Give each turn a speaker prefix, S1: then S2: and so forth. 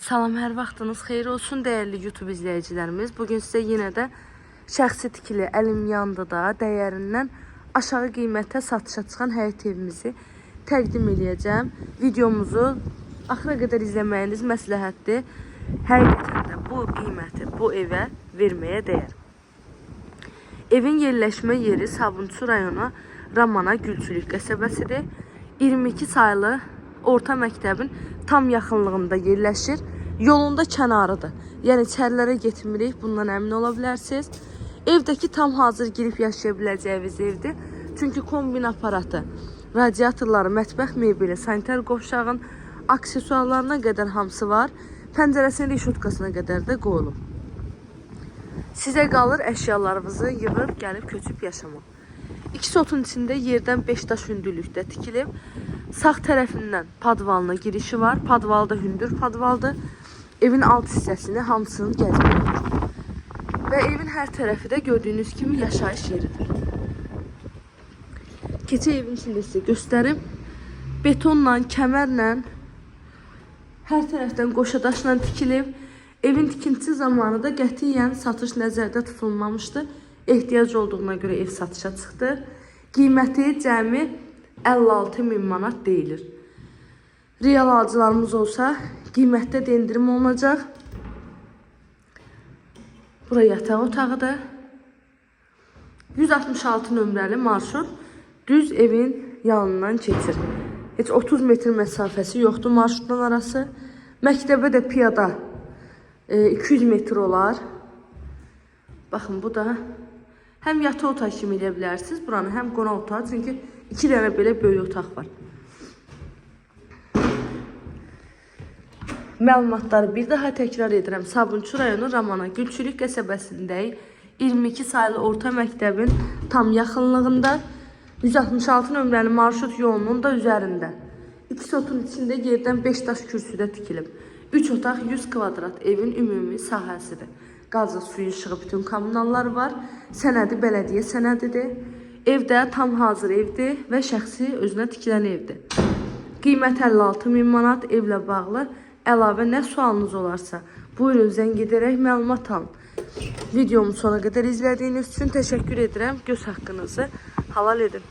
S1: Salam, hər vaxtınız xeyir olsun dəyərli YouTube izləyicilərimiz. Bu gün sizə yenə də şəxsi tikili əlim yandıda dəyərindən aşağı qiymətə satışa çıxan həyət evimizi təqdim eləyəcəm. Videomuzu axıra qədər izləməyiniz məsləhətdir. Həqiqətən də bu qiyməti bu evə verməyə dəyər. Evin yerləşmə yeri Sabunçu rayonu Ramana Gülçülük qəsəbəsidir. 22 saylı orta məktəbin tam yaxınlığında yerləşir. Yolunda kənarıdır. Yəni içərilərə getmirik, bundan əmin ola bilərsiniz. Evdəki tam hazır girib yaşaya biləcəyiniz evdir. Çünki kombin aparatı, radiatorları, mətbəx mebeli, sanitar qovşağın aksesuarlarına qədər hamısı var. Pəncərəsinin rişotkasına qədər də qoyulub. Sizə qalır əşyalarınızı yığıb gəlib köçüb yaşamaq. İki sotun içində yerdən 5 daş hündürlükdə tikilib. Sağ tərəfindən padvalına girişi var. Padval da hündür padvaldır. Evin alt hissəsini hamısını gəzmək. Və evin hər tərəfi də gördüyünüz kimi yaşayış yeridir. Keçə evin içində sizə göstərim. Betonla, kəmərlə hər tərəfdən qoşa daşla tikilib. Evin tikintisi zamanı da qətiyyən satış nəzərdə tutulmamışdı. Ehtiyac olduğuna görə ev satışa çıxdı. Qiyməti cəmi 56 min manat deyilir. Real alıcılarımız olsa qiymətdə də endirim olunacaq. Bura yataq otağıdır. 166 nömrəli marşrut düz evin yanından keçir. Heç 30 metr məsafəsi yoxdur marşrutdan arası. Məktəbə də piyada e, 200 metr olar. Baxın bu da həm yataq otağı kimi eləyə bilərsiniz buranı, həm qonaq otağı. Çünki iki dənə belə böyük otaq var. Məlumatları bir daha təkrar edirəm. Sabunçu rayonu Ramana Gülçülük qəsəbəsindəyik. 22 saylı orta məktəbin tam yaxınlığında 166 nömrəli marşrut yolunun da üzərində. İki sotun içində yerdən 5 daş kürsüdə tikilib. 3 otaq 100 kvadrat evin ümumi sahəsidir. Qazı, suyu, işığı, bütün kommunallar var. Sənədi bələdiyyə sənədidir. Evdə tam hazır evdir və şəxsi özünə tikilən evdir. Qiymət 56 min manat evlə bağlı. Əlavə nə sualınız olarsa, buyurun zəng edərək məlumat alın. Videomu sona qədər izlədiyiniz üçün təşəkkür edirəm. Göz haqqınızı halal edin.